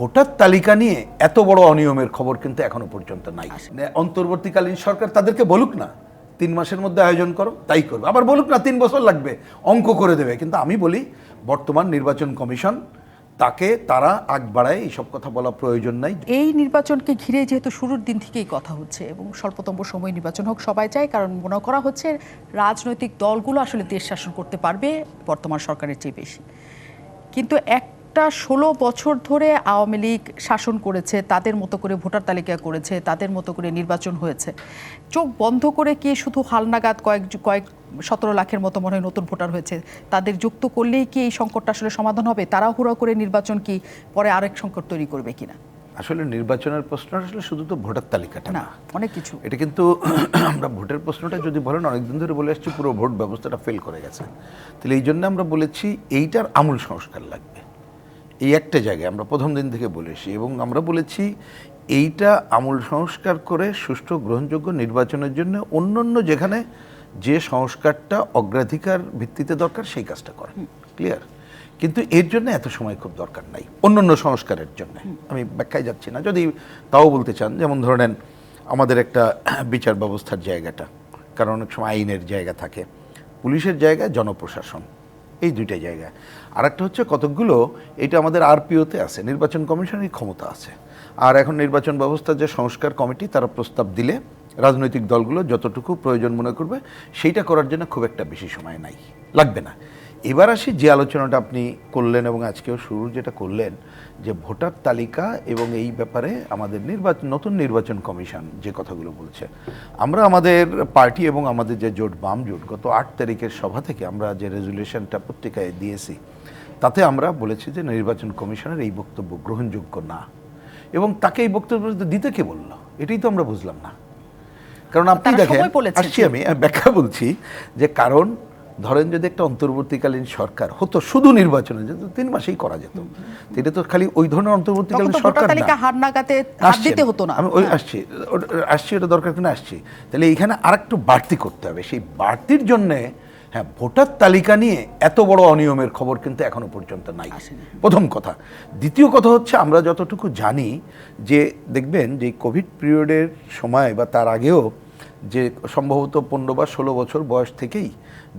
Voter তালিকা নিয়ে এত বড় অনিয়মের খবর কিন্তু এখনও পর্যন্ত নাই। অন্তর্বর্তীকালীন সরকার তাদেরকে বলুক না তিন মাসের মধ্যে আয়োজন করো তাই করবে। আবার বলুক না তিন বছর লাগবে অঙ্ক করে দেবে। কিন্তু আমি বলি বর্তমান নির্বাচন কমিশন তাকে তারা আগ বাড়ায় এইসব কথা বলা প্রয়োজন নাই। এই নির্বাচনকে ঘিরে যেহেতু শুরুর দিন থেকেই কথা হচ্ছে এবং স্বল্পতম সময় নির্বাচন হোক সবাই চায় কারণ মনে করা হচ্ছে রাজনৈতিক দলগুলো আসলে দেশ শাসন করতে পারবে বর্তমান সরকারের চেয়ে বেশি। কিন্তু একটা ষোলো বছর ধরে আওয়ামী লীগ শাসন করেছে তাদের মতো করে ভোটার তালিকা করেছে তাদের মতো করে নির্বাচন হয়েছে। চোখ বন্ধ করে কি শুধু হালনাগাদ কয়েক কয়েক সতেরো লাখের মতো মনে হয় নতুন ভোটার হয়েছে? তাদের যুক্ত করলেই কি এই সংকটটা আসলে সমাধান হবে? তাড়াহুড়া করে নির্বাচন কি পরে আরেক সংকট তৈরি করবে কিনা? আসলে নির্বাচনের প্রশ্নটা আসলে শুধু তো ভোটার তালিকাটা না না। অনেক কিছু। এটা কিন্তু আমরা ভোটের প্রশ্নটা যদি বলেন অনেকদিন ধরে বলে আসছি পুরো ভোট ব্যবস্থাটা ফেল করে গেছে। তাহলে এই জন্য আমরা বলেছি এইটার আমূল সংস্কার লাগবে। এই একটা জায়গায় আমরা প্রথম দিন থেকে বলেছি এবং আমরা বলেছি এইটা আমূল সংস্কার করে সুষ্ঠু গ্রহণযোগ্য নির্বাচনের জন্য অন্য অন্য যেখানে যে সংস্কারটা অগ্রাধিকার ভিত্তিতে দরকার সেই কাজটা করে। ক্লিয়ার? কিন্তু এর জন্য এত সময় খুব দরকার নাই অন্য অন্য সংস্কারের জন্য। আমি ব্যাখ্যায় যাচ্ছি না। যদি তাও বলতে চান যেমন ধরে নেন আমাদের একটা বিচার ব্যবস্থার জায়গাটা কারণ অনেক সময় আইনের জায়গা থাকে। পুলিশের জায়গা জনপ্রশাসন। এই দুইটা জায়গা। আর একটা হচ্ছে কতকগুলো, এটা আমাদের আরপিওতে আছে, নির্বাচন কমিশনের ক্ষমতা আছে। আর এখন নির্বাচন ব্যবস্থার যে সংস্কার কমিটি, তারা প্রস্তাব দিলে রাজনৈতিক দলগুলো যতটুকু প্রয়োজন মনে করবে, সেইটা করার জন্য খুব একটা বেশি সময় নাই। লাগবে না। এবার আসি যে আলোচনাটা আপনি করলেন এবং আজকেও শুরু যেটা করলেন যে ভোটার তালিকা এবং এই ব্যাপারে আমাদের নির্বাচন নতুন নির্বাচন কমিশন যে কথাগুলো বলছে। আমরা আমাদের পার্টি এবং আমাদের যে জোট বাম জোট গত আট তারিখের সভা থেকে আমরা যে রেজুলেশনটা পত্রিকায় দিয়েছি তাতে আমরা বলেছি যে নির্বাচন কমিশনের এই বক্তব্য গ্রহণযোগ্য না। এবং তাকে এই বক্তব্য দিতে কে বলল? এটাই তো আমরা বুঝলাম না। কারণ আপনি দেখেন। আসছি আমি ব্যাখ্যা বলছি যে কারণ ধরেন যদি একটা অন্তর্বর্তীকালীন সরকার হতো শুধু নির্বাচনে যেত তিন মাসেই করা যেত। এটা তো খালি ওই ধরনের অন্তর্বর্তীকালীন সরকার হাত আসছেন। দিতে হতো না। আমি ওই আসছি ওটা- আসছি ওটা দরকার কিনা আসছি। তাহলে এইখানে আরেকটু বাড়তি করতে হবে। সেই বাড়তির জন্যে হ্যাঁ ভোটার তালিকা নিয়ে এত বড় অনিয়মের খবর কিন্তু এখনও পর্যন্ত নাই। প্রথম কথা। দ্বিতীয় কথা হচ্ছে আমরা যতটুকু জানি যে দেখবেন যে কোভিড পিরিয়ডের সময় বা তার আগেও যে সম্ভবত পনেরো বা ষোলো বছর বয়স থেকেই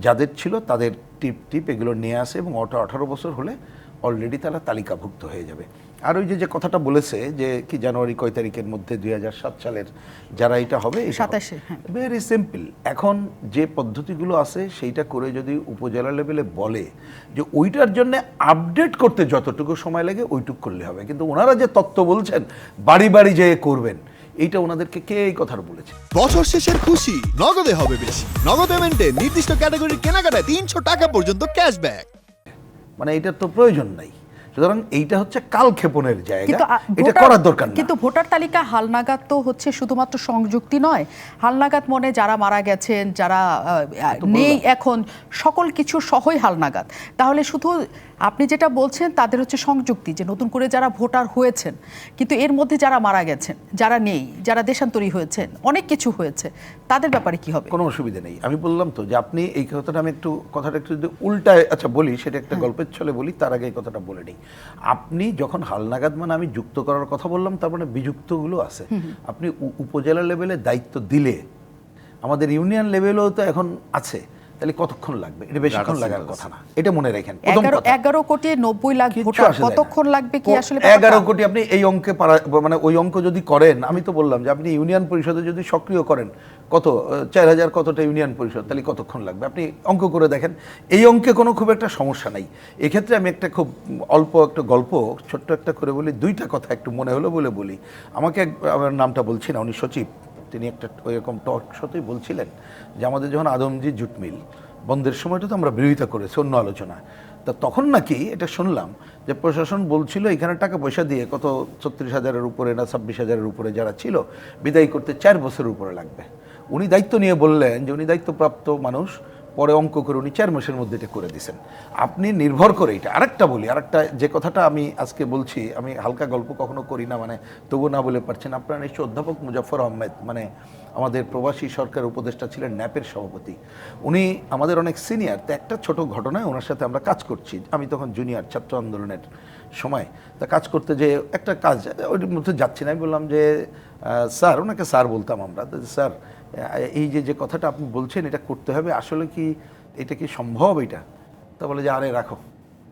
যাদের ছিল তাদের টিপ টিপ এগুলো নিয়ে আসে এবং ওটা আঠারো বছর হলে অলরেডি তারা তালিকাভুক্ত হয়ে যাবে। আর ওই যে যে কথাটা বলেছে যে কি জানুয়ারি কয় তারিখের মধ্যে দু হাজার সাত সালের যারা এটা হবে সাতাশে, হ্যাঁ। ভেরি সিম্পল এখন যে পদ্ধতিগুলো আছে সেইটা করে যদি উপজেলা লেভেলে বলে যে ওইটার জন্য আপডেট করতে যতটুকু সময় লাগে ওইটুকু করলে হবে। কিন্তু ওনারা যে তত্ত্ব বলছেন বাড়ি বাড়ি যেয়ে করবেন এইটা ওনাদেরকে কে এই কথাটা বলেছে? বছর শেষের খুশি নগদে হবে বেশি। নগদ পেমেন্টে নির্দিষ্ট ক্যাটাগরির কেনাকাটায় তিনশো টাকা পর্যন্ত ক্যাশব্যাক মানে এটার তো প্রয়োজন নাই। সুতরাং এইটা হচ্ছে কালক্ষেপণের জায়গা। এটা করার দরকার কিন্তু ভোটার তালিকা হালনাগাদ তো হচ্ছে শুধুমাত্র সংযুক্তি নয়। হালনাগাদ মনে যারা মারা গেছেন যারা নেই এখন সকল কিছু সহই হালনাগাদ তাহলে শুধু আপনি যেটা বলছেন তাদের হচ্ছে সংযুক্তি যে নতুন করে যারা ভোটার হয়েছেন কিন্তু এর মধ্যে যারা মারা গেছেন যারা নেই যারা দেশান্তরী হয়েছেন অনেক কিছু হয়েছে তাদের ব্যাপারে কি হবে? কোনো অসুবিধা নেই। আমি বললাম তো যে আপনি এই কথাটা আমি একটু কথাটা একটু যদি উল্টায় আচ্ছা বলি সেটা একটা গল্পের ছলে বলি তার আগে এই কথাটা বলে নিই। আপনি যখন হালনাগাদ মানে আমি যুক্ত করার কথা বললাম তার মানে বিযুক্তগুলো আছে। আপনি উপজেলা লেভেলে দায়িত্ব দিলে আমাদের ইউনিয়ন লেভেলেও তো এখন আছে। তাহলে কতক্ষণ লাগবে? এটা বেশিক্ষণ লাগার কথা না। এটা মনে রাখেন এগারো কোটি নব্বই লাখ। কতক্ষণ লাগবে কি আসলে এগারো কোটি আপনি এই অঙ্কে মানে ওই অঙ্ক যদি করেন আমি তো বললাম যে আপনি ইউনিয়ন পরিষদে যদি সক্রিয় করেন কত চার হাজার কতটা ইউনিয়ন পরিষদ, তাহলে কতক্ষণ লাগবে? আপনি অঙ্ক করে দেখেন। এই অঙ্কে কোনো খুব একটা সমস্যা নাই। এক্ষেত্রে আমি একটা খুব অল্প একটা গল্প, ছোট্ট একটা করে বলি। দুইটা কথা একটু মনে হলো বলে বলি। আমাকে আমার নামটা বলছি না, উনি সচিব। তিনি একটা ওইরকম টক শোতেই বলছিলেন যে, আমাদের যখন আদমজি জুট মিল, বন্ধের সময়টা তো আমরা বিরোধিতা করেছি, অন্য আলোচনা। তা তখন নাকি এটা শুনলাম যে, প্রশাসন বলছিল, এখানে টাকা পয়সা দিয়ে কত ছত্রিশ হাজারের উপরে না ছাব্বিশ হাজারের উপরে যারা ছিল, বিদায়ী করতে চার বছরের উপরে লাগবে। উনি দায়িত্ব নিয়ে বললেন যে উনি দায়িত্বপ্রাপ্ত মানুষ, পরে অঙ্ক করে উনি চার মাসের মধ্যে এটা করে দিছেন। আপনি নির্ভর করে এটা। আরেকটা বলি, আরেকটা যে কথাটা আমি আজকে বলছি, আমি হালকা গল্প কখনো করি না মানে তবু না বলে পারছেন আপনারা নিশ্চয় অধ্যাপক মুজাফর আহমেদ মানে আমাদের প্রবাসী সরকার উপদেষ্টা ছিলেন ন্যাপের সভাপতি। উনি আমাদের অনেক সিনিয়র তো একটা ছোট ঘটনায় ওনার সাথে আমরা কাজ করছি। আমি তখন জুনিয়র ছাত্র আন্দোলনের সময়। তা কাজ করতে যে একটা কাজ ওইর মধ্যে যাচ্ছি না। আমি বললাম যে স্যার, ওনাকে স্যার বলতাম আমরা। স্যার এই যে যে কথাটা আপনি বলছেন, এটা করতে হবে। আসলে কি এটা কি সম্ভব এটা? তা বলে যে, আরে, রাখো।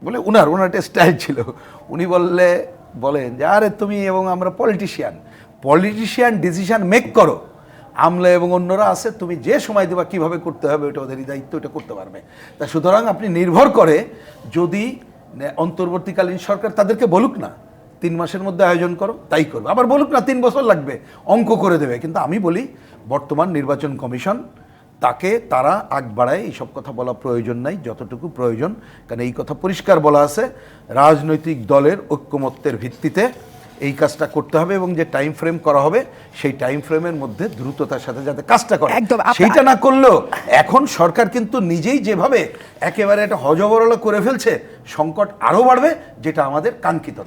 বলে উনার ওনার একটা স্টাইল ছিল। উনি বললে, বলেন যে, আরে, তুমি এবং আমরা পলিটিশিয়ান পলিটিশিয়ান ডিসিশন মেক করো। আমলা এবং অন্যরা আছে, তুমি যে সময় দেবা, কীভাবে করতে হবে ওটা ওদেরই দায়িত্ব ওটা করতে পারবে। তা সুতরাং আপনি নির্ভর করে যদি অন্তর্বর্তীকালীন সরকার তাদেরকে বলুক না তিন মাসের মধ্যে আয়োজন করো তাই করবে। আবার বলুক না তিন বছর লাগবে অঙ্ক করে দেবে। কিন্তু আমি বলি বর্তমান নির্বাচন কমিশন তাকে তারা আগ বাড়ায় এইসব কথা বলা প্রয়োজন নাই যতটুকু প্রয়োজন কারণ এই কথা পরিষ্কার বলা আছে রাজনৈতিক দলের ঐক্যমত্যের ভিত্তিতে এই কাজটা করতে হবে এবং যে টাইম ফ্রেম করা হবে সেই টাইম ফ্রেমের মধ্যে দ্রুততার সাথে যাতে কাজটা করে। একদম, সেইটা না করলেও এখন সরকার কিন্তু নিজেই যেভাবে একেবারে একটা হজবরল করে ফেলছে সংকট আরও বাড়বে যেটা আমাদের কাঙ্ক্ষিত না।